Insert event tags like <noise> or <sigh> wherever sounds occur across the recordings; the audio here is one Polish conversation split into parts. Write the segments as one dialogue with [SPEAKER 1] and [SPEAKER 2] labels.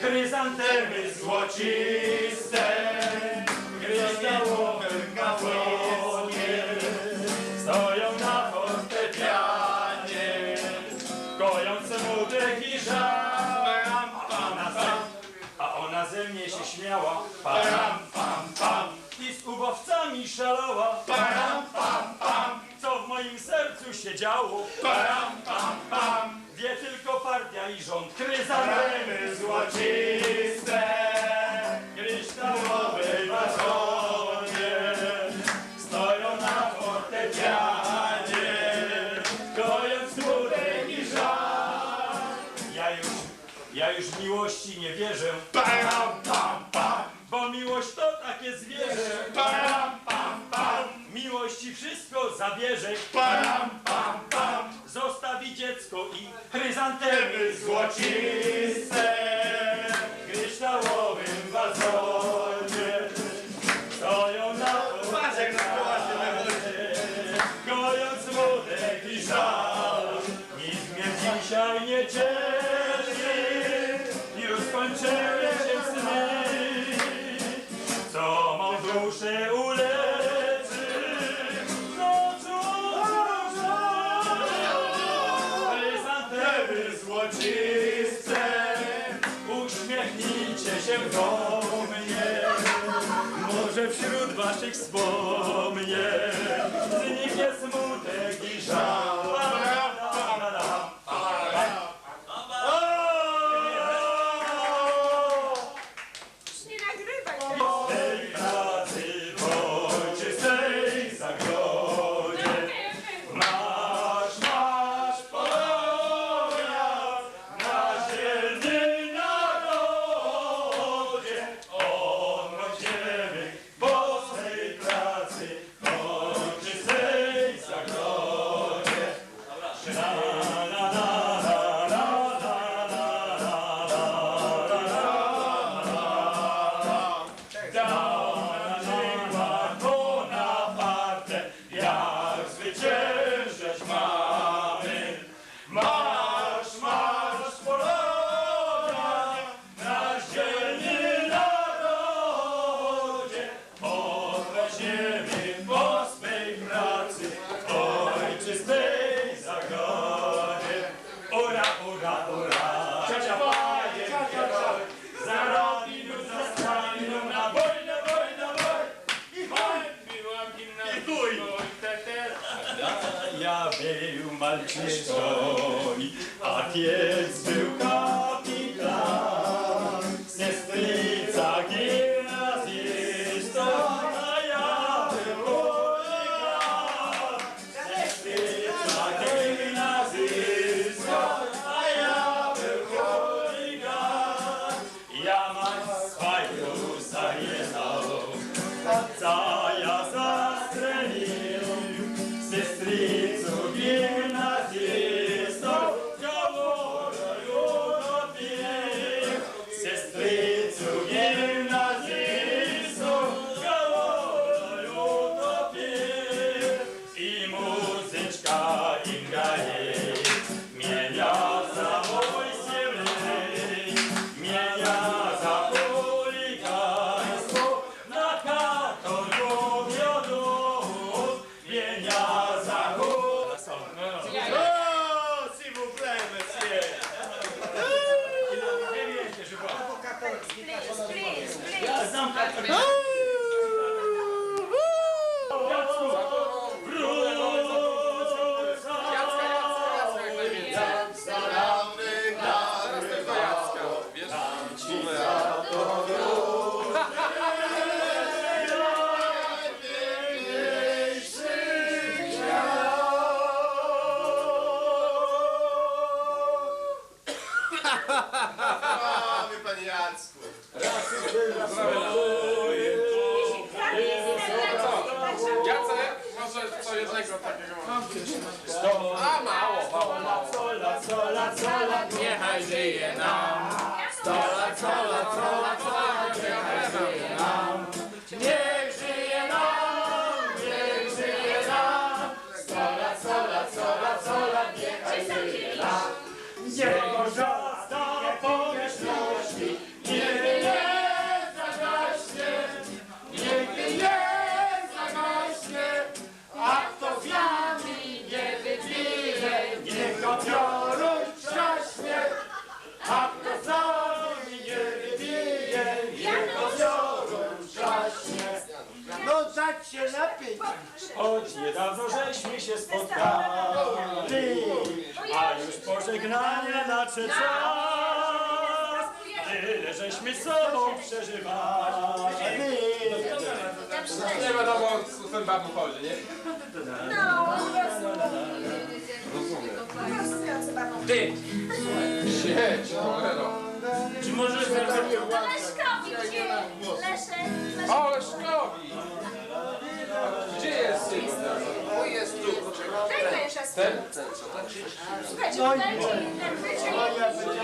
[SPEAKER 1] Chryzantemy złociste, kryształowym gafonie, stoją na fortepianie, kojące młodych i żam, a ona ze, a ona ze mnie się śmiała, param, pam, pam, i z ubowcami szalała, param, pam, pam, co w moim sercu się działo, param, pam, pam, wie tylko partia i rząd, kryzantemy złociste, kryształowe wazonie, stoją na fortepianie, kojąc smutek i żal. Ja już, ja już miłości nie wierzę, param, pam, pam, bo miłość to takie zwierzę, param, pam, pam, miłości wszystko zabierze, param, pam, pam, zostawi dziecko i chryzantemy złociste, w kryształowym wazonie, Złociste Uśmiechnijcie się do mnie może wśród waszych wspomnień zniknie smutek i żal. Shama. Był malczyszczoni, a pies był
[SPEAKER 2] something.
[SPEAKER 3] Jacek, może co jednego takiego.
[SPEAKER 1] A mało, mało, mało. Cola, cola, cola,
[SPEAKER 3] Niechaj żyje nam.
[SPEAKER 1] sto lat, cola,
[SPEAKER 4] nadszedł czas. Tyle żeśmy z sobą przeżywali.
[SPEAKER 3] Nie wiadomo, co ten babu chodzi, nie?
[SPEAKER 1] No,
[SPEAKER 3] Rozumiem. Ty! Siedź, dobre no.
[SPEAKER 4] Czy możesz
[SPEAKER 1] Leszkowi gdzie? Leszek, Leszek.
[SPEAKER 3] O, Leszkowi!
[SPEAKER 1] Ten? Słuchajcie, dajcie mi ten Jacio!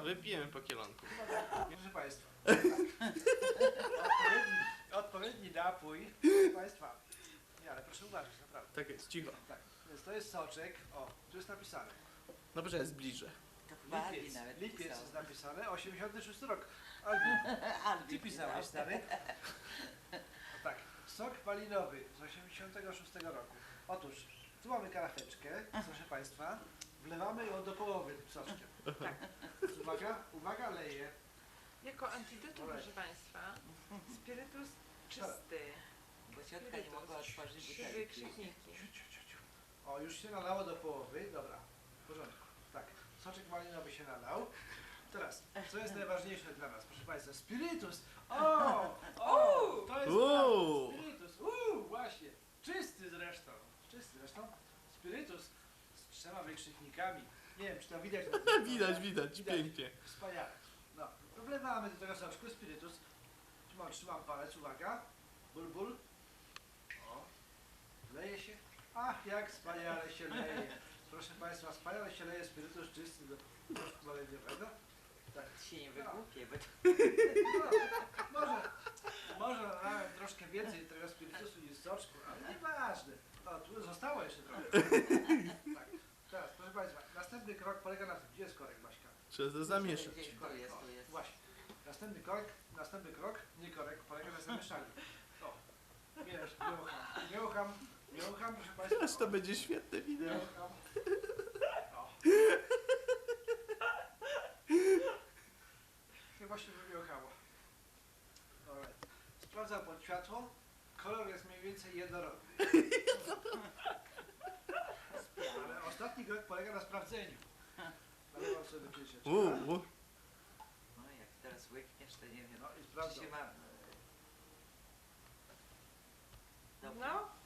[SPEAKER 5] To wypijemy po kielonku.
[SPEAKER 6] Proszę Państwa. odpowiedni, <laughs> odpowiedni napój. Proszę Państwa. Nie, ale proszę uważać, naprawdę.
[SPEAKER 5] Tak jest, cicho.
[SPEAKER 6] Tak, więc to jest soczek. O, tu jest napisane.
[SPEAKER 5] No proszę, zbliżę.
[SPEAKER 6] Lipiec, lipiec jest napisane, 86 rok. Albo <laughs> ty pisałeś, stary. O, tak, sok malinowy z 86 roku. Otóż, tu mamy karafeczkę, proszę Państwa. Wlewamy ją do połowy tym soczkiem. Tak. Uwaga, uwaga, leje.
[SPEAKER 7] Jako antidotum, proszę Państwa, spirytus czysty,
[SPEAKER 8] Bo ciotka nie mogła otworzyć
[SPEAKER 7] trzy
[SPEAKER 8] butelki.
[SPEAKER 7] wykrzykniki.
[SPEAKER 6] O, już się nalało do połowy. Dobra, w porządku. Tak, soczek malinowy się nalał. Teraz, co jest najważniejsze dla nas, proszę Państwa? Spirytus! O! O! To jest
[SPEAKER 5] Uuu.
[SPEAKER 6] spirytus! Uuu, właśnie! Czysty zresztą. Czysty zresztą. Trzema wykrzyknikami. Nie wiem, czy <laughs> to widać. na tym,
[SPEAKER 5] Widać,
[SPEAKER 6] prawda?
[SPEAKER 5] widać, pięknie.
[SPEAKER 6] Wspaniale. No, to wlewamy do tego soczku spirytus. Trzymam, trzymam palec, uwaga. Ból, ból. O, leje się. Ach, jak wspaniale się <laughs> leje. Proszę Państwa, wspaniale się leje spirytus czysty do proszku maleniowego. Tak.
[SPEAKER 8] Się nie wygłupie, bo
[SPEAKER 6] No, może, może nawet troszkę więcej tego spirytusu niż soczku, ale nieważne. No, tu zostało jeszcze trochę. Tak. Teraz, proszę Państwa, następny krok polega na tym, gdzie jest korek, Baśka?
[SPEAKER 5] Trzeba to zamieszać.
[SPEAKER 6] Właśnie. Następny krok, następny krok, nie korek, polega na zamieszaniu. O, wiesz, nie ucham, nie ucham, nie ucham, proszę Państwa.
[SPEAKER 5] Aż to będzie świetne
[SPEAKER 6] Nie
[SPEAKER 5] wideo.
[SPEAKER 6] ucham. O. Chyba się. Dobra. Sprawdzam pod światło. Kolor jest mniej więcej jednorodny. <laughs> Ale ostatni krok polega na sprawdzeniu.
[SPEAKER 5] Uuu.
[SPEAKER 8] No jak teraz łykniesz, to nie wiem,
[SPEAKER 6] No i
[SPEAKER 8] czy się ma... Dobrze?
[SPEAKER 7] No,